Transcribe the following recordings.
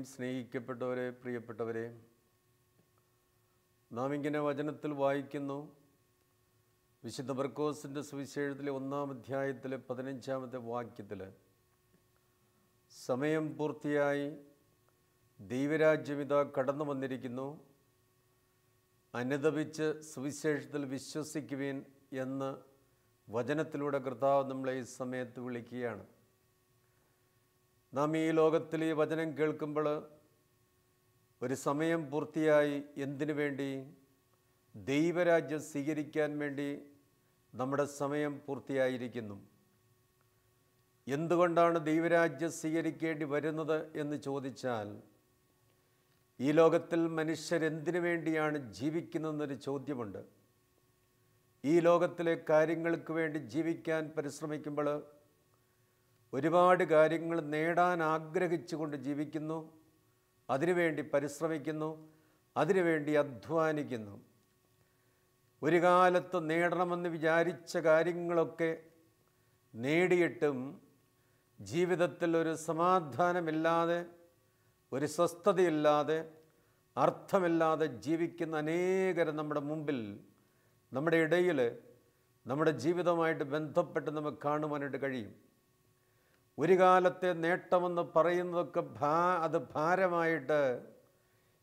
നമ്മുടെ സ്നേഹിക്കപ്പെട്ടവരെ പ്രിയപ്പെട്ടവരെ നാം ഇങ്ങനെ വചനത്തിൽ വായിക്കുന്നു. വിശുദ്ധ ബർക്കോസിന്റെ സുവിശേഷത്തിലെ ഒന്നാം അധ്യായത്തിലെ പതിനഞ്ചാമത്തെ വാക്യത്തിൽ സമയം പൂർത്തിയായി ദൈവരാജ്യം ഇതാ കടന്നു വന്നിരിക്കുന്നു. അനുദപിച്ച് സുവിശേഷത്തിൽ വിശ്വസിക്കുവിൻ എന്ന് വചനത്തിലൂടെ കർത്താവ് നമ്മളെ ഈ സമയത്ത് വിളിക്കുകയാണ്. നാം ഈ ലോകത്തിൽ ഈ വചനം കേൾക്കുമ്പോൾ ഒരു സമയം പൂർത്തിയായി എന്തിനു വേണ്ടി? ദൈവരാജ്യം സ്വീകരിക്കാൻ വേണ്ടി നമ്മുടെ സമയം പൂർത്തിയായിരിക്കുന്നു. എന്തുകൊണ്ടാണ് ദൈവരാജ്യം സ്വീകരിക്കേണ്ടി വരുന്നത് എന്ന് ചോദിച്ചാൽ ഈ ലോകത്തിൽ മനുഷ്യരെന്തിനു വേണ്ടിയാണ് ജീവിക്കുന്നതെന്നൊരു ചോദ്യമുണ്ട്. ഈ ലോകത്തിലെ കാര്യങ്ങൾക്ക് വേണ്ടി ജീവിക്കാൻ പരിശ്രമിക്കുമ്പോൾ ഒരുപാട് കാര്യങ്ങൾ നേടാൻ ആഗ്രഹിച്ചുകൊണ്ട് ജീവിക്കുന്നു. അതിനുവേണ്ടി പരിശ്രമിക്കുന്നു. അതിനുവേണ്ടി അധ്വാനിക്കുന്നു. ഒരു കാലത്ത് നേടണമെന്ന് വിചാരിച്ച കാര്യങ്ങളൊക്കെ നേടിയിട്ടും ജീവിതത്തിൽ ഒരു സമാധാനമില്ലാതെ ഒരു സ്വസ്ഥതയില്ലാതെ അർത്ഥമില്ലാതെ ജീവിക്കുന്ന അനേകരെ നമ്മുടെ മുമ്പിൽ നമ്മുടെ ഇടയിൽ നമ്മുടെ ജീവിതമായിട്ട് ബന്ധപ്പെട്ട് നമുക്ക് കാണുവാനായിട്ട് കഴിയും. ഒരു കാലത്തെ നേട്ടമെന്ന് പറയുന്നതൊക്കെ ഭാ അത് ഭാരമായിട്ട്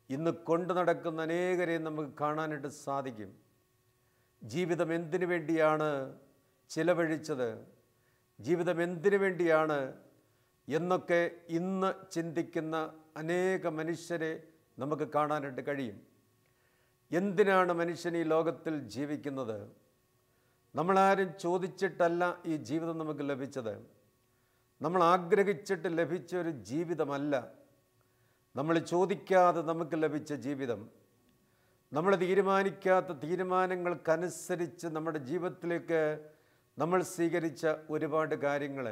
ഇന്ന് കൊണ്ടു നടക്കുന്ന അനേകരെ നമുക്ക് കാണാനായിട്ട് സാധിക്കും. ജീവിതം എന്തിനു വേണ്ടിയാണ് ചിലവഴിച്ചത്? ജീവിതം എന്തിനു വേണ്ടിയാണ് എന്നൊക്കെ ഇന്ന് ചിന്തിക്കുന്ന അനേക മനുഷ്യരെ നമുക്ക് കാണാനായിട്ട് കഴിയും. എന്തിനാണ് മനുഷ്യൻ ഈ ലോകത്തിൽ ജീവിക്കുന്നത്? നമ്മളാരും ചോദിച്ചിട്ടല്ല ഈ ജീവിതം നമുക്ക് ലഭിച്ചത്. നമ്മൾ ആഗ്രഹിച്ചിട്ട് ലഭിച്ച ഒരു ജീവിതമല്ല. നമ്മൾ ചോദിക്കാതെ നമുക്ക് ലഭിച്ച ജീവിതം. നമ്മൾ തീരുമാനിക്കാത്ത തീരുമാനങ്ങൾക്കനുസരിച്ച് നമ്മുടെ ജീവിതത്തിലേക്ക് നമ്മൾ സ്വീകരിച്ച ഒരുപാട് കാര്യങ്ങൾ.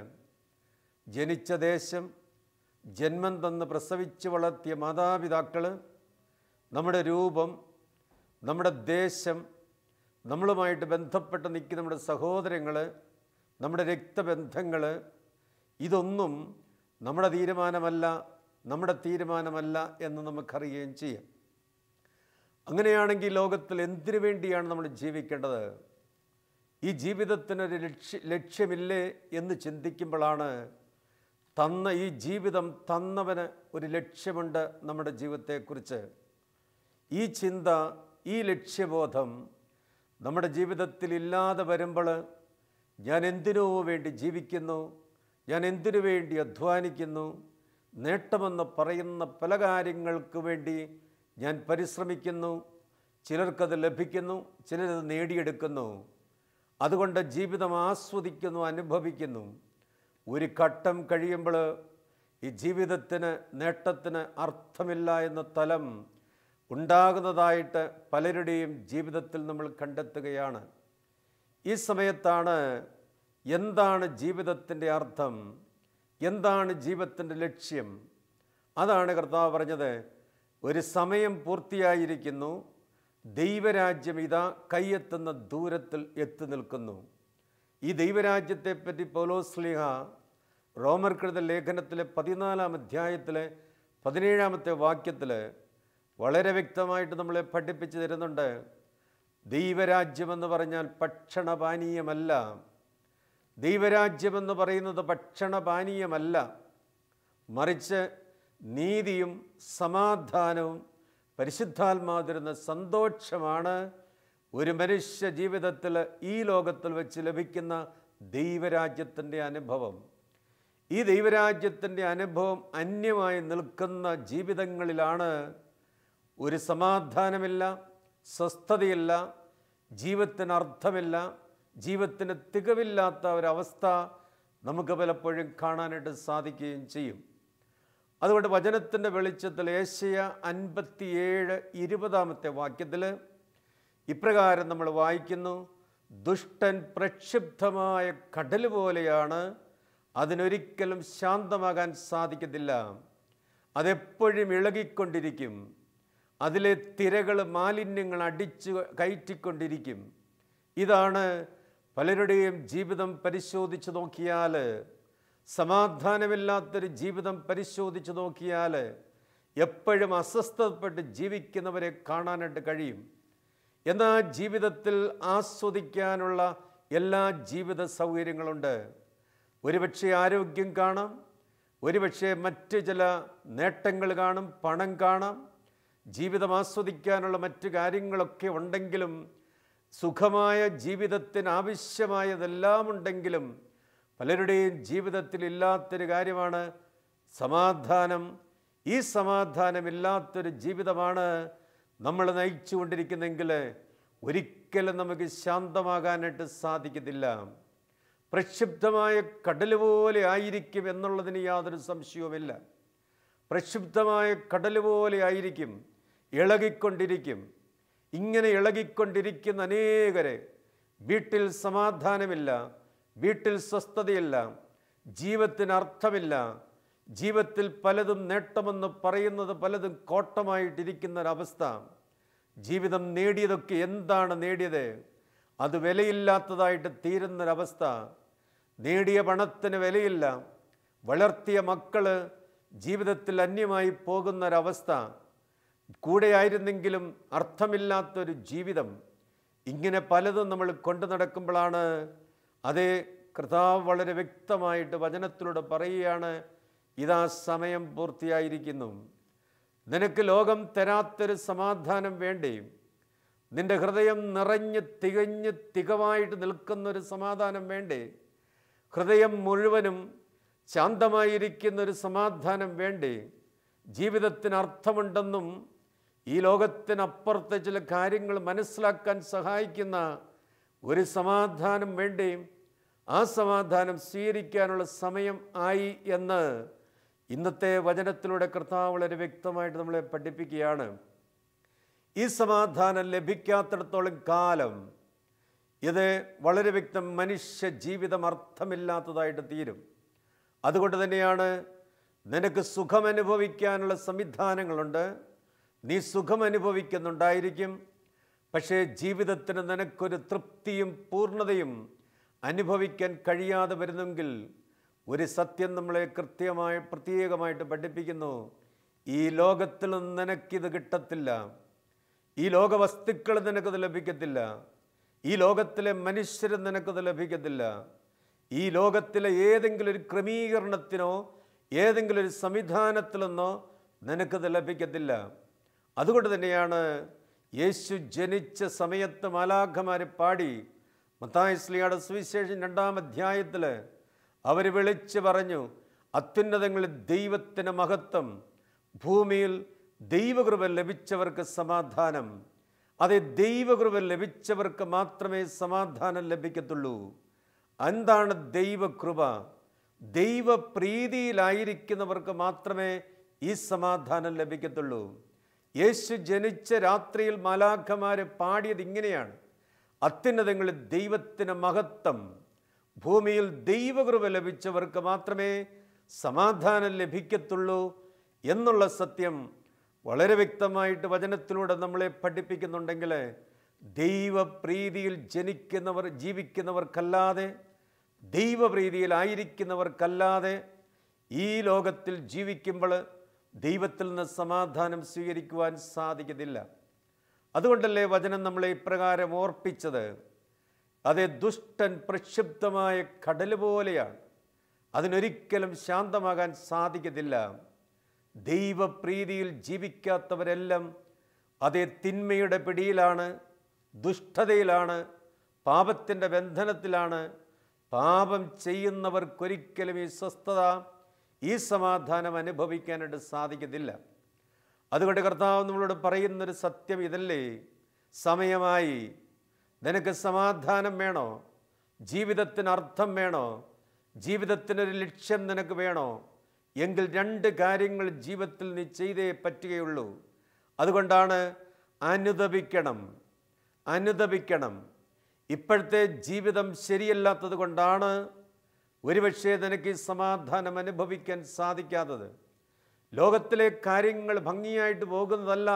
ജനിച്ച ദേശം ജന്മം തന്ന് പ്രസവിച്ച് വളർത്തിയ മാതാപിതാക്കൾ നമ്മുടെ രൂപം നമ്മുടെ ദേശം നമ്മളുമായിട്ട് ബന്ധപ്പെട്ട് നിൽക്കുന്ന നമ്മുടെ സഹോദരങ്ങൾ നമ്മുടെ രക്തബന്ധങ്ങൾ ഇതൊന്നും നമ്മുടെ തീരുമാനമല്ല നമ്മുടെ തീരുമാനമല്ല എന്ന് നമുക്കറിയുകയും ചെയ്യാം. അങ്ങനെയാണെങ്കിൽ ലോകത്തിൽ എന്തിനു വേണ്ടിയാണ് നമ്മൾ ജീവിക്കേണ്ടത്? ഈ ജീവിതത്തിനൊരു ലക്ഷ്യ ലക്ഷ്യമില്ലേ എന്ന് ചിന്തിക്കുമ്പോഴാണ് തന്ന ഈ ജീവിതം തന്നവന് ഒരു ലക്ഷ്യമുണ്ട് നമ്മുടെ ജീവിതത്തെക്കുറിച്ച്. ഈ ചിന്ത ഈ ലക്ഷ്യബോധം നമ്മുടെ ജീവിതത്തിൽ ഇല്ലാതെ വരുമ്പോൾ ഞാൻ എന്തിനോ വേണ്ടി ജീവിക്കുന്നു? ഞാൻ എന്തിനു വേണ്ടി അധ്വാനിക്കുന്നു? നേട്ടമെന്ന് പറയുന്ന പല കാര്യങ്ങൾക്ക് വേണ്ടി ഞാൻ പരിശ്രമിക്കുന്നു. ചിലർക്കത് ലഭിക്കുന്നു ചിലരത് നേടിയെടുക്കുന്നു. അതുകൊണ്ട് ജീവിതം ആസ്വദിക്കുന്നു അനുഭവിക്കുന്നു. ഒരു ഘട്ടം കഴിയുമ്പോൾ ഈ ജീവിതത്തിന് നേട്ടത്തിന് അർത്ഥമില്ല എന്ന തലം ഉണ്ടാകുന്നതായിട്ട് പലരുടെയും ജീവിതത്തിൽ നമ്മൾ കണ്ടെത്തുകയാണ്. ഈ സമയത്താണ് എന്താണ് ജീവിതത്തിന്റെ അർത്ഥം? എന്താണ് ജീവിതത്തിന്റെ ലക്ഷ്യം? അതാണ് കർത്താവ് പറഞ്ഞത്. ഒരു സമയം പൂർത്തിയായിരിക്കുന്നു. ദൈവരാജ്യം ഇതാ കൈയെത്തുന്ന ദൂരത്തിൽ എത്തി നിൽക്കുന്നു. ഈ ദൈവരാജ്യത്തെപ്പറ്റി പൗലോസ്ലിഹ റോമർകൃത ലേഖനത്തിലെ പതിനാലാം അധ്യായത്തിലെ പതിനേഴാമത്തെ വാക്യത്തിൽ വളരെ വ്യക്തമായിട്ട് നമ്മളെ പഠിപ്പിച്ചു തരുന്നുണ്ട്. ദൈവരാജ്യമെന്ന് പറഞ്ഞാൽ ഭക്ഷണപാനീയമല്ല. ദൈവരാജ്യമെന്ന് പറയുന്നത് ഭക്ഷണപാനീയമല്ല. മറിച്ച് നീതിയും സമാധാനവും പരിശുദ്ധാത്മാതിരുന്ന സന്തോഷമാണ് ഒരു മനുഷ്യ ജീവിതത്തിൽ ഈ ലോകത്തിൽ വെച്ച് ലഭിക്കുന്ന ദൈവരാജ്യത്തിന്റെ അനുഭവം. ഈ ദൈവരാജ്യത്തിന്റെ അനുഭവം അന്യമായി നിൽക്കുന്ന ജീവിതങ്ങളിലാണ് ഒരു സമാധാനമില്ല സ്വസ്ഥതയില്ല ജീവിതത്തിന് അർത്ഥമില്ല ജീവിതത്തിന് തികവില്ലാത്ത ഒരവസ്ഥ നമുക്ക് പലപ്പോഴും കാണാനായിട്ട് സാധിക്കുകയും ചെയ്യും. അതുകൊണ്ട് വചനത്തിന്റെ വെളിച്ചത്തിൽ ഏഷ്യ അൻപത്തിയേഴ് ഇരുപതാമത്തെ വാക്യത്തിൽ ഇപ്രകാരം നമ്മൾ വായിക്കുന്നു ദുഷ്ടൻ പ്രക്ഷുബ്ധമായ കടൽ പോലെയാണ് അതിനൊരിക്കലും ശാന്തമാകാൻ സാധിക്കത്തില്ല. അതെപ്പോഴും ഇളകിക്കൊണ്ടിരിക്കും. അതിലെ തിരകൾ മാലിന്യങ്ങൾ അടിച്ചു കയറ്റിക്കൊണ്ടിരിക്കും. ഇതാണ് പലരുടെയും ജീവിതം പരിശോധിച്ച് നോക്കിയാൽ സമാധാനമില്ലാത്തൊരു ജീവിതം പരിശോധിച്ച് നോക്കിയാൽ എപ്പോഴും അസ്വസ്ഥപ്പെട്ട് ജീവിക്കുന്നവരെ കാണാനായിട്ട് കഴിയും. എന്നാൽ ജീവിതത്തിൽ ആസ്വദിക്കാനുള്ള എല്ലാ ജീവിത സൗകര്യങ്ങളുണ്ട്. ഒരുപക്ഷെ ആരോഗ്യം കാണാം ഒരുപക്ഷെ മറ്റ് ചില നേട്ടങ്ങൾ കാണും പണം കാണാം ജീവിതം ആസ്വദിക്കാനുള്ള മറ്റു കാര്യങ്ങളൊക്കെ ഉണ്ടെങ്കിലും സുഖമായ ജീവിതത്തിന് ആവശ്യമായതെല്ലാം ഉണ്ടെങ്കിലും പലരുടെയും ജീവിതത്തിൽ ഇല്ലാത്തൊരു കാര്യമാണ് സമാധാനം. ഈ സമാധാനമില്ലാത്തൊരു ജീവിതമാണ് നമ്മൾ നയിച്ചുകൊണ്ടിരിക്കുന്നെങ്കിൽ ഒരിക്കലും നമുക്ക് ശാന്തമാകാനായിട്ട് സാധിക്കത്തില്ല. പ്രക്ഷുബ്ധമായ കടൽ പോലെ ആയിരിക്കും എന്നുള്ളതിന് യാതൊരു സംശയവുമില്ല. പ്രക്ഷുബ്ധമായ കടൽ പോലെ ആയിരിക്കും ഇളകിക്കൊണ്ടിരിക്കും. ഇങ്ങനെ ഇളകിക്കൊണ്ടിരിക്കുന്ന അനേകരെ വീട്ടിൽ സമാധാനമില്ല വീട്ടിൽ സ്വസ്ഥതയില്ല ജീവിതത്തിന് അർത്ഥമില്ല ജീവിതത്തിൽ പലതും നേട്ടമെന്ന് പറയുന്നത് പലതും കോട്ടമായിട്ടിരിക്കുന്ന ഒരവസ്ഥ ജീവിതം നേടിയതൊക്കെ എന്താണ് നേടിയത്? അത് വിലയില്ലാത്തതായിട്ട് തീരുന്നൊരവസ്ഥ. നേടിയ പണത്തിന് വിലയില്ല. വളർത്തിയ മക്കൾ ജീവിതത്തിൽ അന്യമായി പോകുന്നൊരവസ്ഥ. കൂടെയായിരുന്നെങ്കിലും അർത്ഥമില്ലാത്തൊരു ജീവിതം ഇങ്ങനെ പലതും നമ്മൾ കൊണ്ടു നടക്കുമ്പോഴാണ് അതേ കർത്താവ് വളരെ വ്യക്തമായിട്ട് വചനത്തിലൂടെ പറയുകയാണ് ഇതാ സമയം പൂർത്തിയായിരിക്കുന്നു. നിനക്ക് ലോകം തരാത്തൊരു സമാധാനം വേണ്ടി? നിന്റെ ഹൃദയം നിറഞ്ഞ് തികഞ്ഞ് തികവായിട്ട് നിൽക്കുന്നൊരു സമാധാനം വേണ്ടേ? ഹൃദയം മുഴുവനും ശാന്തമായിരിക്കുന്നൊരു സമാധാനം വേണ്ടേ? ജീവിതത്തിന് അർത്ഥമുണ്ടെന്നും ഈ ലോകത്തിനപ്പുറത്തെ ചില കാര്യങ്ങൾ മനസ്സിലാക്കാൻ സഹായിക്കുന്ന ഒരു സമാധാനം വേണ്ടേ ആ സമാധാനം സ്വീകരിക്കാനുള്ള സമയം ആയി എന്ന് ഇന്നത്തെ വചനത്തിലൂടെ കർത്താവ് വളരെ വ്യക്തമായിട്ട് നമ്മളെ പഠിപ്പിക്കുകയാണ്. ഈ സമാധാനം ലഭിക്കാത്തിടത്തോളം കാലം ഇത് വളരെ വ്യക്തം മനുഷ്യ ജീവിതം അർത്ഥമില്ലാത്തതായിട്ട് തീരും. അതുകൊണ്ട് തന്നെയാണ് നിനക്ക് സുഖമനുഭവിക്കാനുള്ള സംവിധാനങ്ങളുണ്ട്. നീ സുഖം അനുഭവിക്കുന്നുണ്ടായിരിക്കും. പക്ഷേ ജീവിതത്തിന് നിനക്കൊരു തൃപ്തിയും പൂർണതയും അനുഭവിക്കാൻ കഴിയാതെ വരുന്നെങ്കിൽ ഒരു സത്യം നമ്മളെ കൃത്യമായി പ്രത്യേകമായിട്ട് പഠിപ്പിക്കുന്നു. ഈ ലോകത്തിൽ നിനക്കിത് കിട്ടത്തില്ല. ഈ ലോകവസ്തുക്കൾ നിനക്കത് ലഭിക്കത്തില്ല. ഈ ലോകത്തിലെ മനുഷ്യർ നിനക്കത് ലഭിക്കത്തില്ല. ഈ ലോകത്തിലെ ഏതെങ്കിലും ഒരു ക്രമീകരണത്തിനോ ഏതെങ്കിലും ഒരു സംവിധാനത്തിലെന്നോ നിനക്കത് ലഭിക്കത്തില്ല. അതുകൊണ്ട് തന്നെയാണ് യേശു ജനിച്ച സമയത്ത് മാലാഖമാരെ പാടി മത്തായസ്ലിയുടെ സുവിശേഷം രണ്ടാം അധ്യായത്തിൽ അവർ വിളിച്ച് പറഞ്ഞു അത്യുന്നതങ്ങളിൽ ദൈവത്തിന് മഹത്വം ഭൂമിയിൽ ദൈവകൃപ ലഭിച്ചവർക്ക് സമാധാനം. അതേ ദൈവകൃപ ലഭിച്ചവർക്ക് മാത്രമേ സമാധാനം ലഭിക്കത്തുള്ളൂ. എന്താണ് ദൈവകൃപ? ദൈവപ്രീതിയിലായിരിക്കുന്നവർക്ക് മാത്രമേ ഈ സമാധാനം ലഭിക്കത്തുള്ളൂ. യേശു ജനിച്ച രാത്രിയിൽ മാലാഖമാരെ പാടിയത് ഇങ്ങനെയാണ്. അത്യുന്നതങ്ങളിൽ ദൈവത്തിന് മഹത്വം. ഭൂമിയിൽ ദൈവകൃപ ലഭിച്ചവർക്ക് മാത്രമേ സമാധാനം ലഭിക്കത്തുള്ളൂ എന്നുള്ള സത്യം വളരെ വ്യക്തമായിട്ട് വചനത്തിലൂടെ നമ്മളെ പഠിപ്പിക്കുന്നുണ്ടെങ്കിൽ ദൈവപ്രീതിയിൽ ജനിക്കുന്നവർ ജീവിക്കുന്നവർക്കല്ലാതെ ദൈവപ്രീതിയിലായിരിക്കുന്നവർക്കല്ലാതെ ഈ ലോകത്തിൽ ജീവിക്കുമ്പോൾ ദൈവത്തിൽ നിന്ന് സമാധാനം സ്വീകരിക്കുവാൻ സാധിക്കത്തില്ല. അതുകൊണ്ടല്ലേ വചനം നമ്മളെ ഇപ്രകാരം ഓർപ്പിച്ചത്? അതേ ദുഷ്ടൻ പ്രക്ഷുബ്ധമായ കടൽ പോലെയാണ്. അതിനൊരിക്കലും ശാന്തമാകാൻ സാധിക്കത്തില്ല. ദൈവപ്രീതിയിൽ ജീവിക്കാത്തവരെല്ലാം അതേ തിന്മയുടെ പിടിയിലാണ് ദുഷ്ടതയിലാണ് പാപത്തിന്റെ ബന്ധനത്തിലാണ്. പാപം ചെയ്യുന്നവർക്കൊരിക്കലും ഈ സ്വസ്ഥത ഈ സമാധാനം അനുഭവിക്കാനായിട്ട് സാധിക്കത്തില്ല. അതുകൊണ്ട് കർത്താവ് നമ്മളോട് പറയുന്നൊരു സത്യം ഇതല്ലേ? സമയമായി നിനക്ക് സമാധാനം വേണോ? ജീവിതത്തിന് അർത്ഥം വേണോ? ജീവിതത്തിനൊരു ലക്ഷ്യം നിനക്ക് വേണോ? എങ്കിൽ രണ്ട് കാര്യങ്ങൾ ജീവിതത്തിൽ നീ ചെയ്തേ പറ്റുകയുള്ളൂ. അതുകൊണ്ടാണ് അനുദപിക്കണം അനുദപിക്കണം. ഇപ്പോഴത്തെ ജീവിതം ശരിയല്ലാത്തത് കൊണ്ടാണ് ഒരുപക്ഷെ നിനക്ക് ഈ സമാധാനം അനുഭവിക്കാൻ സാധിക്കാത്തത്. ലോകത്തിലെ കാര്യങ്ങൾ ഭംഗിയായിട്ട് പോകുന്നതല്ല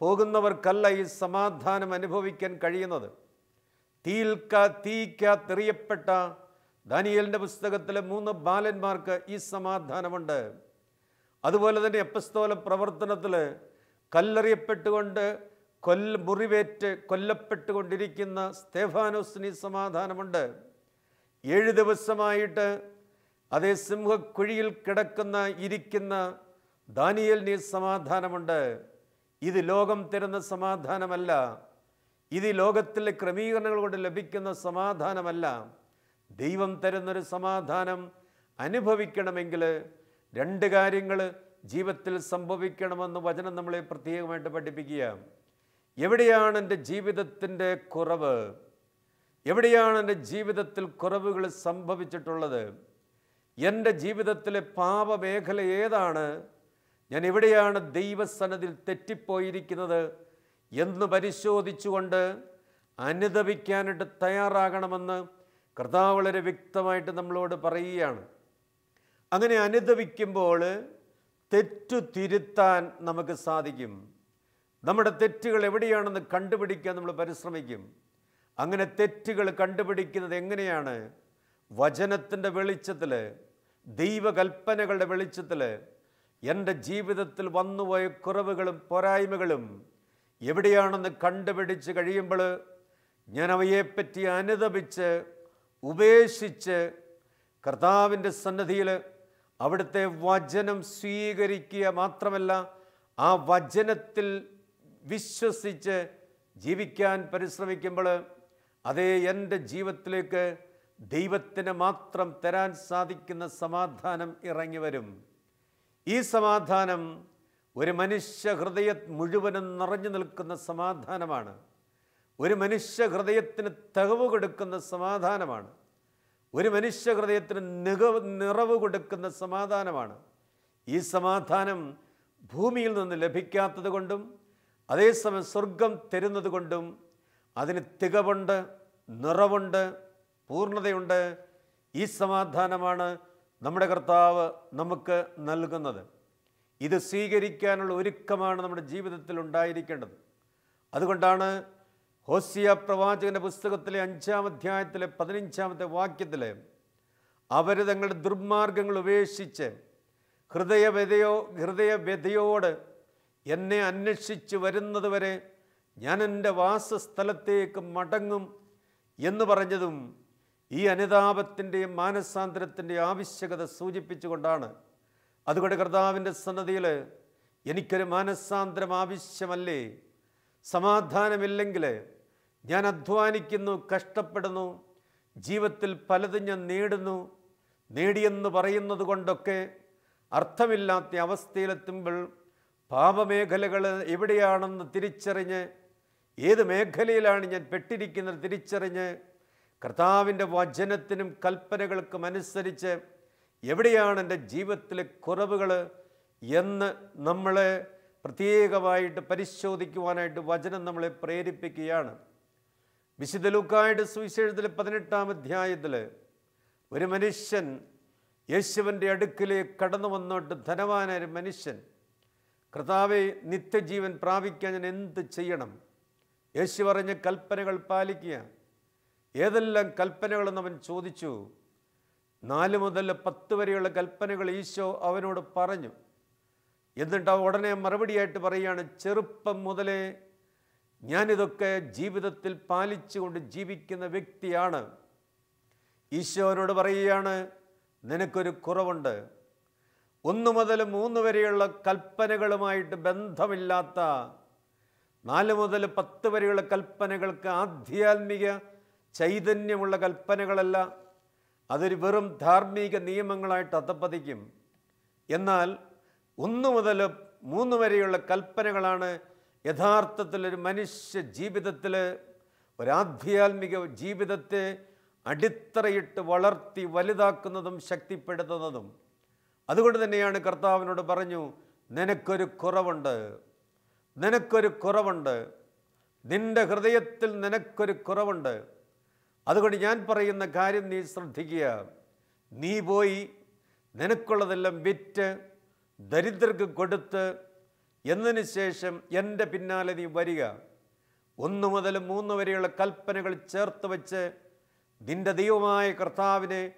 പോകുന്നവർക്കല്ല ഈ സമാധാനം അനുഭവിക്കാൻ കഴിയുന്നത്. തീൽക്ക തീക്ക തെറിയപ്പെട്ട ദാനിയലിന്റെ പുസ്തകത്തിലെ മൂന്ന് ബാലന്മാർക്ക് ഈ സമാധാനമുണ്ട്. അതുപോലെ തന്നെ എപ്പസ്തോല പ്രവർത്തനത്തിൽ കല്ലെറിയപ്പെട്ടുകൊണ്ട് കൊൽ മുറിവേറ്റ് കൊല്ലപ്പെട്ടുകൊണ്ടിരിക്കുന്ന സ്തേഫാനോസിന് സമാധാനമുണ്ട്. ഏഴ് ദിവസമായിട്ട് അതേ സിംഹക്കുഴിയിൽ കിടക്കുന്ന ഇരിക്കുന്ന ദാനിയലിന് സമാധാനമുണ്ട്. ഇത് ലോകം തരുന്ന സമാധാനമല്ല. ഇത് ലോകത്തിലെ ക്രമീകരണങ്ങൾ കൊണ്ട് ലഭിക്കുന്ന സമാധാനമല്ല. ദൈവം തരുന്നൊരു സമാധാനം അനുഭവിക്കണമെങ്കിൽ രണ്ട് കാര്യങ്ങൾ ജീവിതത്തിൽ സംഭവിക്കണമെന്ന് വചനം നമ്മളെ പ്രത്യേകമായിട്ട് പഠിപ്പിക്കുക എവിടെയാണ് എന്റെ ജീവിതത്തിന്റെ കുറവ്? എവിടെയാണ് എന്റെ ജീവിതത്തിൽ കുറവുകൾ സംഭവിച്ചിട്ടുള്ളത്? എന്റെ ജീവിതത്തിലെ പാപമേഖല ഏതാണ്? ഞാൻ എവിടെയാണ് ദൈവസന്നതിൽ തെറ്റിപ്പോയിരിക്കുന്നത് എന്ന് പരിശോധിച്ചുകൊണ്ട് അനുദപിക്കാനായിട്ട് തയ്യാറാകണമെന്ന് കർത്താവ് വളരെ വ്യക്തമായിട്ട് നമ്മളോട് പറയുകയാണ്. അങ്ങനെ അനുദപിക്കുമ്പോൾ തെറ്റു തിരുത്താൻ നമുക്ക് സാധിക്കും. നമ്മുടെ തെറ്റുകൾ എവിടെയാണെന്ന് കണ്ടുപിടിക്കാൻ നമ്മൾ പരിശ്രമിക്കും. അങ്ങനെ തെറ്റുകൾ കണ്ടുപിടിക്കുന്നത് എങ്ങനെയാണ്? വചനത്തിന്റെ വെളിച്ചത്തിൽ ദൈവകൽപ്പനകളുടെ വെളിച്ചത്തിൽ എന്റെ ജീവിതത്തിൽ വന്നുപോയ കുറവുകളും പോരായ്മകളും എവിടെയാണെന്ന് കണ്ടുപിടിച്ച് കഴിയുമ്പോൾ ഞാൻ അവയെപ്പറ്റി അനുദപിച്ച് ഉപേക്ഷിച്ച് കർത്താവിന്റെ സന്നദ്ധിയിൽ അവിടുത്തെ വചനം സ്വീകരിക്കുക മാത്രമല്ല ആ വചനത്തിൽ വിശ്വസിച്ച് ജീവിക്കാൻ പരിശ്രമിക്കുമ്പോൾ അതേ എന്റെ ജീവിതത്തിലേക്ക് ദൈവത്തിന് മാത്രം തരാൻ സാധിക്കുന്ന സമാധാനം ഇറങ്ങി വരും. ഈ സമാധാനം ഒരു മനുഷ്യ ഹൃദയ മുഴുവനും നിറഞ്ഞു നിൽക്കുന്ന സമാധാനമാണ്. ഒരു മനുഷ്യ ഹൃദയത്തിന് തകവ് കൊടുക്കുന്ന സമാധാനമാണ്. ഒരു മനുഷ്യ ഹൃദയത്തിന് നികവ് നിറവ് കൊടുക്കുന്ന സമാധാനമാണ്. ഈ സമാധാനം ഭൂമിയിൽ നിന്ന് ലഭിക്കാത്തത് കൊണ്ടും അതേസമയം സ്വർഗം തരുന്നത് കൊണ്ടും അതിന് തികവുണ്ട് നിറവുണ്ട് പൂർണതയുണ്ട്. ഈ സമാധാനമാണ് നമ്മുടെ കർത്താവ് നമുക്ക് നൽകുന്നത്. ഇത് സ്വീകരിക്കാനുള്ള ഒരുക്കമാണ് നമ്മുടെ ജീവിതത്തിൽ ഉണ്ടായിരിക്കേണ്ടത്. അതുകൊണ്ടാണ് ഹോസിയ പ്രവാചകന്റെ പുസ്തകത്തിലെ അഞ്ചാം അധ്യായത്തിലെ പതിനഞ്ചാമത്തെ വാക്യത്തിൽ അവർ തങ്ങളുടെ ദുർമാർഗങ്ങൾ ഉപേക്ഷിച്ച് ഹൃദയവ്യതയോ ഹൃദയവ്യതയോട് എന്നെ അന്വേഷിച്ച് വരുന്നതുവരെ ഞാൻ എന്റെ വാസസ്ഥലത്തേക്ക് മടങ്ങും എന്ന് പറഞ്ഞതും ഈ അനുതാപത്തിന്റെയും മാനസാന്തരത്തിന്റെ ആവശ്യകത സൂചിപ്പിച്ചുകൊണ്ടാണ്. അതുകൊണ്ട് കർത്താവിന്റെ സന്നദ്ധിയിൽ എനിക്കൊരു മാനസാന്തരം ആവശ്യമല്ലേ? സമാധാനമില്ലെങ്കിൽ ഞാൻ അധ്വാനിക്കുന്നു കഷ്ടപ്പെടുന്നു ജീവിതത്തിൽ പലതും ഞാൻ നേടുന്നു നേടിയെന്ന് പറയുന്നത് കൊണ്ടൊക്കെ അർത്ഥമില്ലാത്ത അവസ്ഥയിലെത്തുമ്പോൾ പാപമേഖലകൾ എവിടെയാണെന്ന് തിരിച്ചറിഞ്ഞ് ഏത് മേഖലയിലാണ് ഞാൻ പെട്ടിരിക്കുന്നത് തിരിച്ചറിഞ്ഞ് കർത്താവിന്റെ വചനത്തിനും കൽപ്പനകൾക്കും അനുസരിച്ച് എവിടെയാണ് എന്റെ ജീവിതത്തിലെ കുറവുകൾ എന്ന് നമ്മളെ പ്രത്യേകമായിട്ട് പരിശോധിക്കുവാനായിട്ട് വചനം നമ്മളെ പ്രേരിപ്പിക്കുകയാണ്. വിശുദ്ധ ലൂക്കായുടെ സുവിശേഷത്തിലെ പതിനെട്ടാം അധ്യായത്തിൽ ഒരു മനുഷ്യൻ യേശുവിന്റെ അടുക്കിലേക്ക് കടന്നു വന്നോട്ട് ധനവാനായ മനുഷ്യൻ കർത്താവെ നിത്യജീവൻ പ്രാപിക്കാൻ ഞാൻ എന്ത് ചെയ്യണം? യേശു പറഞ്ഞ കൽപ്പനകൾ പാലിക്കുക. ഏതെല്ലാം കൽപ്പനകളെന്ന് അവൻ ചോദിച്ചു. നാല് മുതൽ പത്ത് വരെയുള്ള കൽപ്പനകൾ ഈശോ അവനോട് പറഞ്ഞു. എന്നിട്ട് അവ ഉടനെ മറുപടിയായിട്ട് പറയുകയാണ് ചെറുപ്പം മുതലേ ഞാനിതൊക്കെ ജീവിതത്തിൽ പാലിച്ചുകൊണ്ട് ജീവിക്കുന്ന വ്യക്തിയാണ്. ഈശോനോട് പറയുകയാണ് നിനക്കൊരു കുറവുണ്ട്. ഒന്ന് മുതൽ മൂന്ന് വരെയുള്ള കൽപ്പനകളുമായിട്ട് ബന്ധമില്ലാത്ത നാല് മുതൽ പത്ത് വരെയുള്ള കൽപ്പനകൾക്ക് ആധ്യാത്മിക ചൈതന്യമുള്ള കൽപ്പനകളല്ല. അതൊരു വെറും ധാർമ്മിക നിയമങ്ങളായിട്ട് അധപ്പതിക്കും. എന്നാൽ ഒന്ന് മുതൽ മൂന്ന് വരെയുള്ള കൽപ്പനകളാണ് യഥാർത്ഥത്തിൽ ഒരു മനുഷ്യ ജീവിതത്തിൽ ഒരാധ്യാത്മിക ജീവിതത്തെ അടിത്തറയിട്ട് വളർത്തി വലുതാക്കുന്നതും ശക്തിപ്പെടുത്തുന്നതും. അതുകൊണ്ട് തന്നെയാണ് കർത്താവിനോട് പറഞ്ഞു നിനക്കൊരു കുറവുണ്ട്. നിനക്കൊരു കുറവുണ്ട്. നിന്റെ ഹൃദയത്തിൽ നിനക്കൊരു കുറവുണ്ട്. അതുകൊണ്ട് ഞാൻ പറയുന്ന കാര്യം നീ ശ്രദ്ധിക്കുക. നീ പോയി നിനക്കുള്ളതെല്ലാം വിറ്റ് ദരിദ്രർക്ക് കൊടുത്ത് എന്നതിന് ശേഷം എന്റെ പിന്നാലെ നീ വരിക. ഒന്ന് മുതൽ മൂന്ന് വരെയുള്ള കൽപ്പനകൾ ചേർത്ത് വച്ച് നിന്റെ ദൈവമായ കർത്താവിനെ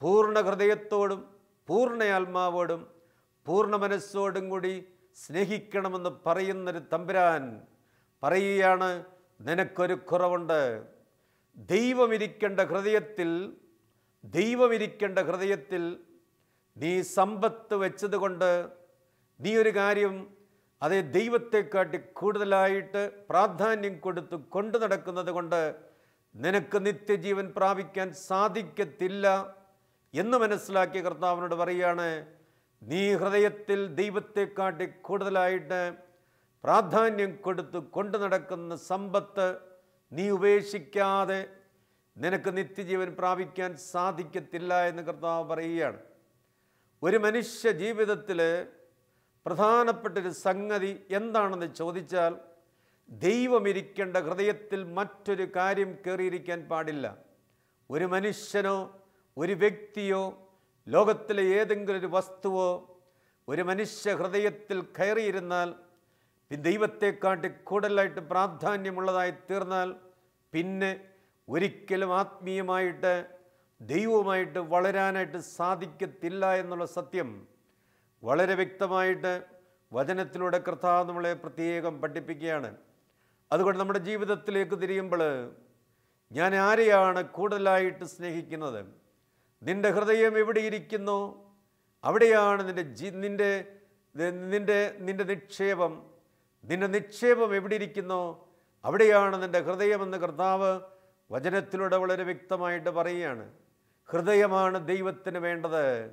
പൂർണ ഹൃദയത്തോടും പൂർണ ആത്മാവോടും പൂർണ മനസ്സോടും കൂടി സ്നേഹിക്കണമെന്ന് പറയുന്നൊരു തമ്പുരാൻ പറയുകയാണ് നിനക്കൊരു കുറവുണ്ട്. ദൈവമിരിക്കേണ്ട ഹൃദയത്തിൽ ദൈവമിരിക്കേണ്ട ഹൃദയത്തിൽ നീ സമ്പത്ത് വെച്ചതുകൊണ്ട് നീ ഒരു കാര്യം അതേ ദൈവത്തെക്കാട്ടി കൂടുതലായിട്ട് പ്രാധാന്യം കൊടുത്ത് കൊണ്ടു നടക്കുന്നത് കൊണ്ട് നിനക്ക് നിത്യജീവൻ പ്രാപിക്കാൻ സാധിക്കത്തില്ല എന്ന് മനസ്സിലാക്കിയ കർത്താവിനോട് പറയുകയാണ് നീ ഹൃദയത്തിൽ ദൈവത്തെക്കാട്ടി കൂടുതലായിട്ട് പ്രാധാന്യം കൊടുത്ത് കൊണ്ടു നടക്കുന്ന സമ്പത്ത് നീ ഉപേക്ഷിക്കാതെ നിനക്ക് നിത്യജീവൻ പ്രാപിക്കാൻ സാധിക്കത്തില്ല എന്ന് കർത്താവ് പറയുകയാണ്. ഒരു മനുഷ്യ ജീവിതത്തിൽ പ്രധാനപ്പെട്ടൊരു സംഗതി എന്താണെന്ന് ചോദിച്ചാൽ ദൈവമിരിക്കേണ്ട ഹൃദയത്തിൽ മറ്റൊരു കാര്യം കയറിയിരിക്കാൻ പാടില്ല. ഒരു മനുഷ്യനോ ഒരു വ്യക്തിയോ ലോകത്തിലെ ഏതെങ്കിലും ഒരു വസ്തുവോ ഒരു മനുഷ്യ ഹൃദയത്തിൽ കയറിയിരുന്നാൽ ദൈവത്തെക്കാട്ടി കൂടുതലായിട്ട് പ്രാധാന്യമുള്ളതായി തീർന്നാൽ പിന്നെ ഒരിക്കലും ആത്മീയമായിട്ട് ദൈവവുമായിട്ട് വളരാനായിട്ട് സാധിക്കത്തില്ല എന്നുള്ള സത്യം വളരെ വ്യക്തമായിട്ട് വചനത്തിലൂടെ കർത്താവ് നമ്മളെ പ്രത്യേകം പഠിപ്പിക്കുകയാണ്. അതുകൊണ്ട് നമ്മുടെ ജീവിതത്തിലേക്ക് തിരിയുമ്പോൾ ഞാൻ ആരെയാണ് കൂടുതലായിട്ട് സ്നേഹിക്കുന്നത്? നിന്റെ ഹൃദയം എവിടെ ഇരിക്കുന്നു? അവിടെയാണ് നിന്റെ ജി നിന്റെ നിന്റെ നിന്റെ നിക്ഷേപം. നിന്റെ നിക്ഷേപം എവിടെ ഇരിക്കുന്നു? അവിടെയാണ് നിന്റെ ഹൃദയമെന്ന് കർത്താവ് വചനത്തിലൂടെ വളരെ വ്യക്തമായിട്ട് പറയുകയാണ്. ഹൃദയമാണ് ദൈവത്തിന് വേണ്ടത്.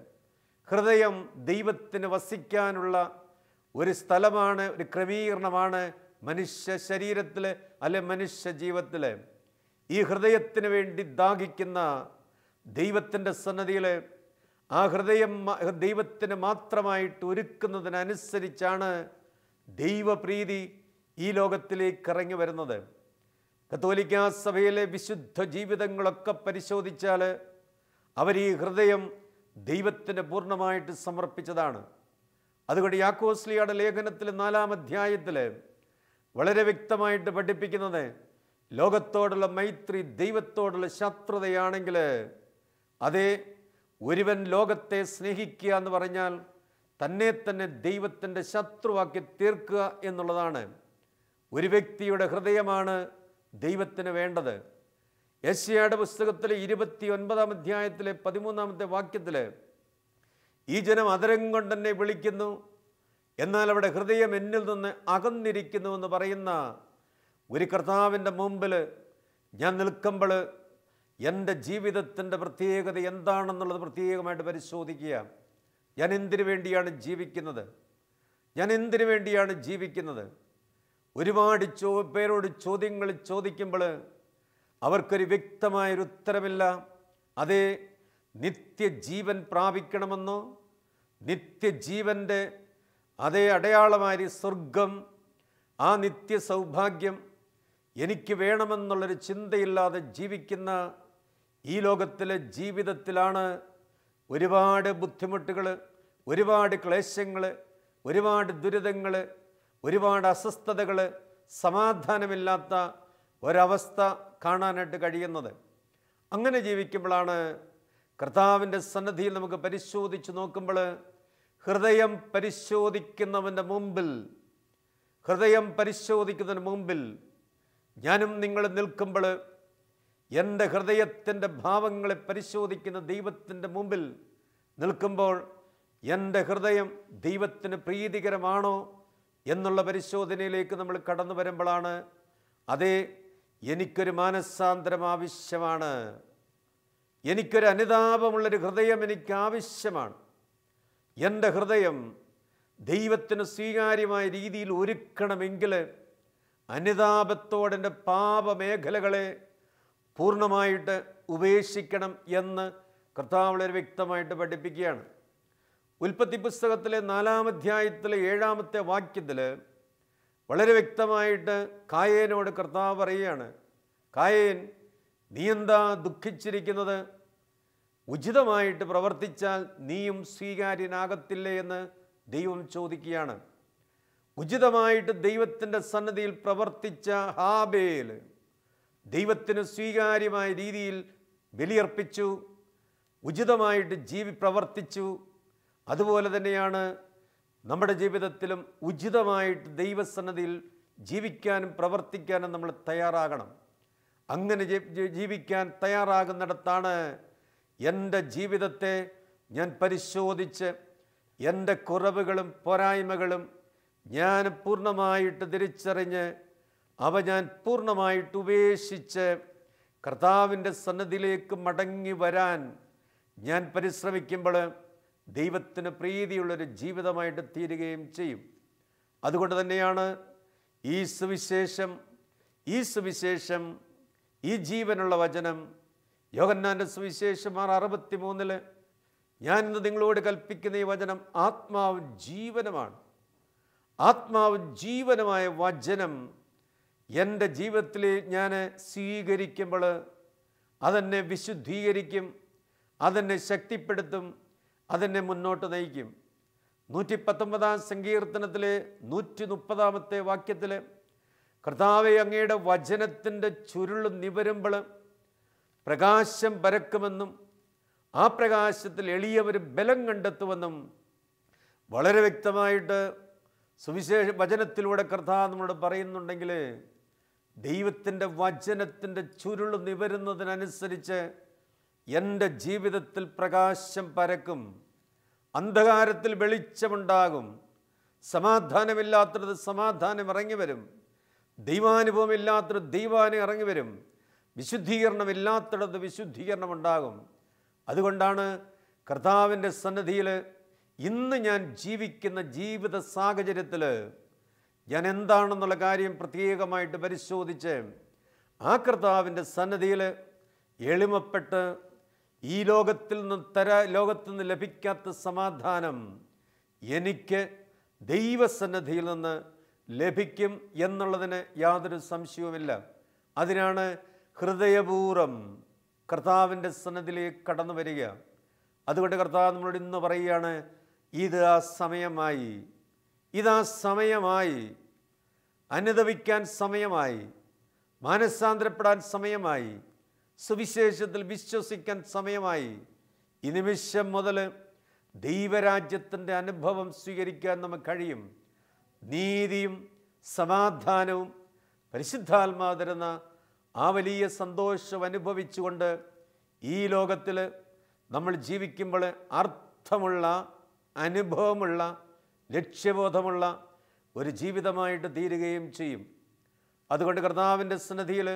ഹൃദയം ദൈവത്തിന് വസിക്കാനുള്ള ഒരു സ്ഥലമാണ് ഒരു ക്രമീകരണമാണ് മനുഷ്യ ശരീരത്തിൽ അല്ലെ മനുഷ്യ ജീവിതത്തിൽ ഈ ഹൃദയത്തിന് വേണ്ടി ദാഹിക്കുന്ന ദൈവത്തിന്റെ സന്നദ്ധിയിൽ ആ ഹൃദയം ദൈവത്തിന് മാത്രമായിട്ട് ഒരുക്കുന്നതിനനുസരിച്ചാണ് ദൈവപ്രീതി ഈ ലോകത്തിലേക്ക് ഇറങ്ങി വരുന്നത്. കത്തോലിക്ക സഭയിലെ വിശുദ്ധ ജീവിതങ്ങളൊക്കെ പരിശോധിച്ചാൽ അവർ ഈ ഹൃദയം ദൈവത്തിന് പൂർണമായിട്ട് സമർപ്പിച്ചതാണ്. അതുകൊണ്ട് യാക്കോസ്ലിയുടെ ലേഖനത്തിൽ നാലാം അധ്യായത്തിൽ വളരെ വ്യക്തമായിട്ട് പഠിപ്പിക്കുന്നത് ലോകത്തോടുള്ള മൈത്രി ദൈവത്തോടുള്ള ശത്രുതയാണെങ്കിൽ അതേ ഒരുവൻ ലോകത്തെ സ്നേഹിക്കുക എന്ന് പറഞ്ഞാൽ തന്നെ തന്നെ ദൈവത്തിന്റെ ശത്രുവാക്കി തീർക്കുക എന്നുള്ളതാണ്. ഒരു വ്യക്തിയുടെ ഹൃദയമാണ് ദൈവത്തിന് വേണ്ടത്. യശയുടെ പുസ്തകത്തിലെ ഇരുപത്തി ഒൻപതാം അധ്യായത്തിലെ പതിമൂന്നാമത്തെ വാക്യത്തിൽ ഈ ജനം അതരം കൊണ്ട് എന്നെ വിളിക്കുന്നു എന്നാൽ അവിടെ ഹൃദയം എന്നിൽ നിന്ന് അകന്നിരിക്കുന്നു എന്ന് പറയുന്ന ഒരു കർത്താവിന്റെ മുമ്പിൽ ഞാൻ നിൽക്കുമ്പോൾ എന്റെ ജീവിതത്തിന്റെ പ്രത്യേകത എന്താണെന്നുള്ളത് പ്രത്യേകമായിട്ട് പരിശോധിക്കുക. ഞാൻ എന്തിനു വേണ്ടിയാണ് ജീവിക്കുന്നത്? ഞാൻ എന്തിനു വേണ്ടിയാണ് ജീവിക്കുന്നത്? ഒരുപാട് ചോ പേരോട് ചോദ്യങ്ങൾ ചോദിക്കുമ്പോൾ അവർക്കൊരു വ്യക്തമായൊരു ഉത്തരമില്ല. അതേ നിത്യജീവൻ പ്രാപിക്കണമെന്നോ നിത്യജീവന്റെ അതേ അടയാളമായി സ്വർഗം ആ നിത്യ സൗഭാഗ്യം എനിക്ക് വേണമെന്നുള്ളൊരു ചിന്തയില്ലാതെ ജീവിക്കുന്ന ഈ ലോകത്തിലെ ജീവിതത്തിലാണ് ഒരുപാട് ബുദ്ധിമുട്ടുകൾ ഒരുപാട് ക്ലേശങ്ങൾ ഒരുപാട് ദുരിതങ്ങൾ ഒരുപാട് അസ്വസ്ഥതകൾ സമാധാനമില്ലാത്ത ഒരവസ്ഥ കാണാനായിട്ട് കഴിയുന്നത്. അങ്ങനെ ജീവിക്കുമ്പോഴാണ് കർത്താവിന്റെ സന്നദ്ധിയിൽ നമുക്ക് പരിശോധിച്ച് നോക്കുമ്പോൾ ഹൃദയം പരിശോധിക്കുന്നവന്റെ മുമ്പിൽ ഹൃദയം പരിശോധിക്കുന്നതിന് മുമ്പിൽ ഞാനും നിങ്ങൾ നിൽക്കുമ്പോൾ എന്റെ ഹൃദയത്തിന്റെ ഭാവങ്ങളെ പരിശോധിക്കുന്ന ദൈവത്തിന്റെ മുമ്പിൽ നിൽക്കുമ്പോൾ എന്റെ ഹൃദയം ദൈവത്തിന് പ്രീതികരമാണോ എന്നുള്ള പരിശോധനയിലേക്ക് നമ്മൾ കടന്നു വരുമ്പോഴാണ് അതേ എനിക്കൊരു മാനസാന്തരം ആവശ്യമാണ്. എനിക്കൊരു അനുതാപമുള്ളൊരു ഹൃദയം എനിക്ക് ആവശ്യമാണ്. എന്റെ ഹൃദയം ദൈവത്തിന് സ്വീകാര്യമായ രീതിയിൽ ഒരുക്കണമെങ്കിൽ അനുതാപത്തോടെ എന്റെ പാപമേഖലകളെ പൂർണമായിട്ട് ഉപേക്ഷിക്കണം എന്ന് കർത്താവ് വളരെ വ്യക്തമായിട്ട് പഠിപ്പിക്കുകയാണ്. ഉൽപ്പത്തി പുസ്തകത്തിലെ നാലാം അധ്യായത്തിലെ ഏഴാമത്തെ വാക്യത്തിൽ വളരെ വ്യക്തമായിട്ട് കായേനോട് കർത്താവ് പറയുകയാണ്. കായേൻ നീ എന്താ ദുഃഖിച്ചിരിക്കുന്നത്? ഉചിതമായിട്ട് പ്രവർത്തിച്ചാൽ നീയും സ്വീകാര്യനാകത്തില്ലേ? എന്ന് ദൈവം ചോദിക്കുകയാണ്. ഉചിതമായിട്ട് ദൈവത്തിന്റെ സന്നദ്ധിയിൽ പ്രവർത്തിച്ച ഹാബേൽ ദൈവത്തിന് സ്വീകാര്യമായ രീതിയിൽ ബലിയർപ്പിച്ചു ഉചിതമായിട്ട് ജീവി പ്രവർത്തിച്ചു അതുപോലെ തന്നെയാണ് നമ്മുടെ ജീവിതത്തിലും ഉചിതമായിട്ട് ദൈവസന്നതിയിൽ ജീവിക്കാനും പ്രവർത്തിക്കാനും നമ്മൾ തയ്യാറാകണം. അങ്ങനെ ജീവിക്കാൻ തയ്യാറാകുന്നിടത്താണ് എന്റെ ജീവിതത്തെ ഞാൻ പരിശോധിച്ച് എന്റെ കുറവുകളും പോരായ്മകളും ഞാൻ പൂർണമായിട്ട് തിരിച്ചറിഞ്ഞ് അവ ഞാൻ പൂർണമായിട്ട് ഉപേക്ഷിച്ച് കർത്താവിന്റെ സന്നദ്ധിയിലേക്ക് മടങ്ങി വരാൻ ഞാൻ പരിശ്രമിക്കുമ്പോൾ ദൈവത്തിന് പ്രീതിയുള്ളൊരു ജീവിതമായിട്ട് തീരുകയും ചെയ്യും. അതുകൊണ്ട് തന്നെയാണ് ഈ സുവിശേഷം ഈ സുവിശേഷം ഈ ജീവനുള്ള വചനം യോഗന്നാന്റെ സുവിശേഷം ആറ് അറുപത്തി മൂന്നിൽ ഞാൻ ഇന്ന് നിങ്ങളോട് കൽപ്പിക്കുന്ന ഈ വചനം ആത്മാവ് ജീവനമാണ്. ആത്മാവ് ജീവനമായ വചനം എന്റെ ജീവിതത്തിൽ ഞാൻ സ്വീകരിക്കുമ്പോൾ അതെന്നെ വിശുദ്ധീകരിക്കും അതെന്നെ ശക്തിപ്പെടുത്തും അതെന്നെ മുന്നോട്ട് നയിക്കും. നൂറ്റി പത്തൊമ്പതാം സങ്കീർത്തനത്തിലെ നൂറ്റി മുപ്പതാമത്തെ വാക്യത്തിൽ കർത്താവെ അങ്ങയുടെ വചനത്തിന്റെ ചുരുൾ നിവരുമ്പോൾ പ്രകാശം പരക്കുമെന്നും ആ പ്രകാശത്തിൽ എളിയവർ ബലം കണ്ടെത്തുമെന്നും വളരെ വ്യക്തമായിട്ട് സുവിശേഷ വചനത്തിലൂടെ കർത്താവ് നമ്മളോട് പറയുന്നുണ്ടെങ്കിൽ ദൈവത്തിന്റെ വചനത്തിന്റെ ചുരുൾ നിവരുന്നതിനനുസരിച്ച് എന്റെ ജീവിതത്തിൽ പ്രകാശം പരക്കും അന്ധകാരത്തിൽ വെളിച്ചമുണ്ടാകും സമാധാനമില്ലാത്തത് സമാധാനം ഇറങ്ങി വരും ദൈവാനുഭവമില്ലാത്തത് ദൈവാനം ഇറങ്ങി വരും വിശുദ്ധീകരണമില്ലാത്തടത്ത് വിശുദ്ധീകരണം ഉണ്ടാകും അതുകൊണ്ടാണ് കർത്താവിന്റെ സന്നദ്ധിയിൽ ഇന്ന് ഞാൻ ജീവിക്കുന്ന ജീവിത സാഹചര്യത്തിൽ ഞാൻ എന്താണെന്നുള്ള കാര്യം പ്രത്യേകമായിട്ട് പരിശോധിച്ച് ആ കർത്താവിന്റെ സന്നദ്ധിയിൽ എളിമപ്പെട്ട് ഈ ലോകത്തിൽ നിന്ന് തര ലോകത്തു നിന്ന് ലഭിക്കാത്ത സമാധാനം എനിക്ക് ദൈവസന്നദ്ധിയിൽ നിന്ന് ലഭിക്കും എന്നുള്ളതിന് യാതൊരു സംശയവുമില്ല. അതിനാണ് ഹൃദയപൂർവം കർത്താവിന്റെ സന്നദ്ധിയിലേക്ക് കടന്നു വരിക. അതുകൊണ്ട് കർത്താവ് നമ്മളോട് ഇന്ന് പറയുകയാണ് ഇത് ആ സമയമായി ഇതാ സമയമായി. അനുദവിക്കാൻ സമയമായി. മാനസാന്തരപ്പെടാൻ സമയമായി. സുവിശേഷത്തിൽ വിശ്വസിക്കാൻ സമയമായി. ഈ നിമിഷം മുതൽ ദൈവരാജ്യത്തിന്റെ അനുഭവം സ്വീകരിക്കാൻ നമുക്ക് കഴിയും. നീതിയും സമാധാനവും പരിശുദ്ധാത്മാവ് തരുന്ന ആ വലിയ സന്തോഷം അനുഭവിച്ചുകൊണ്ട് ഈ ലോകത്തിൽ നമ്മൾ ജീവിക്കുമ്പോൾ അർത്ഥമുള്ള അനുഭവമുള്ള ലക്ഷ്യബോധമുള്ള ഒരു ജീവിതമായിട്ട് തീരുകയും ചെയ്യും. അതുകൊണ്ട് കർത്താവിന്റെ സന്നദ്ധിയിൽ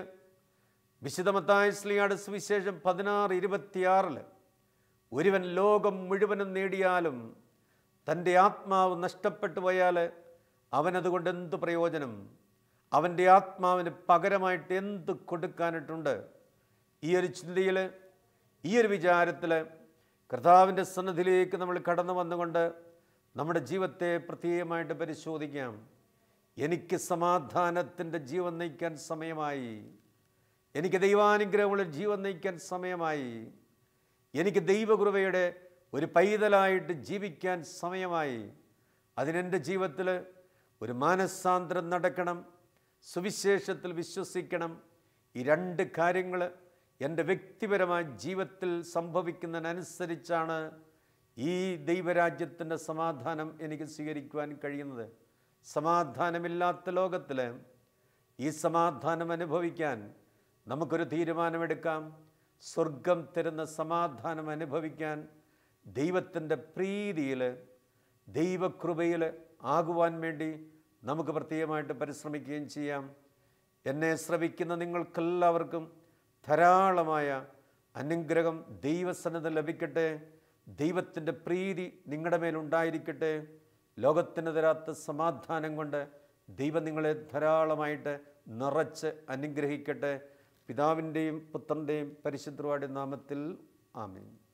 വിശുദ്ധമത്തായ സ്ലിയാട് സുവിശേഷം പതിനാറ് ഇരുപത്തിയാറിൽ ഒരുവൻ ലോകം മുഴുവനും നേടിയാലും തന്റെ ആത്മാവ് നഷ്ടപ്പെട്ടു പോയാൽ അവനതുകൊണ്ട് എന്ത് പ്രയോജനം? അവന്റെ ആത്മാവിന് പകരമായിട്ട് എന്ത് കൊടുക്കാനിട്ടുണ്ട്? ഈ ഒരു ചിന്തയിൽ ഈ ഒരു വിചാരത്തിൽ കർത്താവിന്റെ സന്നദ്ധിയിലേക്ക് നമ്മൾ കടന്നു വന്നുകൊണ്ട് നമ്മുടെ ജീവിതത്തെ പ്രത്യേകമായിട്ട് പരിശോധിക്കാം. എനിക്ക് സമാധാനത്തിന്റെ ജീവൻ നയിക്കാൻ സമയമായി. എനിക്ക് ദൈവാനുഗ്രഹമുള്ള ജീവൻ നയിക്കാൻ സമയമായി. എനിക്ക് ദൈവകൃപയുടെ ഒരു പൈതലായിട്ട് ജീവിക്കാൻ സമയമായി. അതിനെന്റെ ജീവിതത്തിൽ ഒരു മാനസാന്തരം നടക്കണം. സുവിശേഷത്തിൽ വിശ്വസിക്കണം. ഈ രണ്ട് കാര്യങ്ങൾ എന്റെ വ്യക്തിപരമായ ജീവിതത്തിൽ സംഭവിക്കുന്നതിനനുസരിച്ചാണ് ഈ ദൈവരാജ്യത്തിന്റെ സമാധാനം എനിക്ക് സ്വീകരിക്കുവാൻ കഴിയുന്നത്? സമാധാനമില്ലാത്ത ലോകത്തിൽ ഈ സമാധാനം അനുഭവിക്കാൻ നമുക്കൊരു തീരുമാനമെടുക്കാം. സ്വർഗം തരുന്ന സമാധാനം അനുഭവിക്കാൻ ദൈവത്തിന്റെ പ്രീതിയിൽ ദൈവകൃപയിൽ ആകുവാൻ വേണ്ടി നമുക്ക് പ്രത്യേകമായിട്ട് പരിശ്രമിക്കുകയും ചെയ്യാം. എന്നെ ശ്രവിക്കുന്ന നിങ്ങൾക്കെല്ലാവർക്കും ധാരാളമായ അനുഗ്രഹം ദൈവസന്നദ്ധ ലഭിക്കട്ടെ. ദൈവത്തിന്റെ പ്രീതി നിങ്ങളുടെ മേലുണ്ടായിരിക്കട്ടെ ലോകത്തിന് തരാത്ത സമാധാനം കൊണ്ട് ദൈവം നിങ്ങളെ ധാരാളമായിട്ട് നിറച്ച് അനുഗ്രഹിക്കട്ടെ. പിതാവിന്റെയും പുത്രന്റെയും പരിശുദ്ധവാടി നാമത്തിൽ ആമീൻ.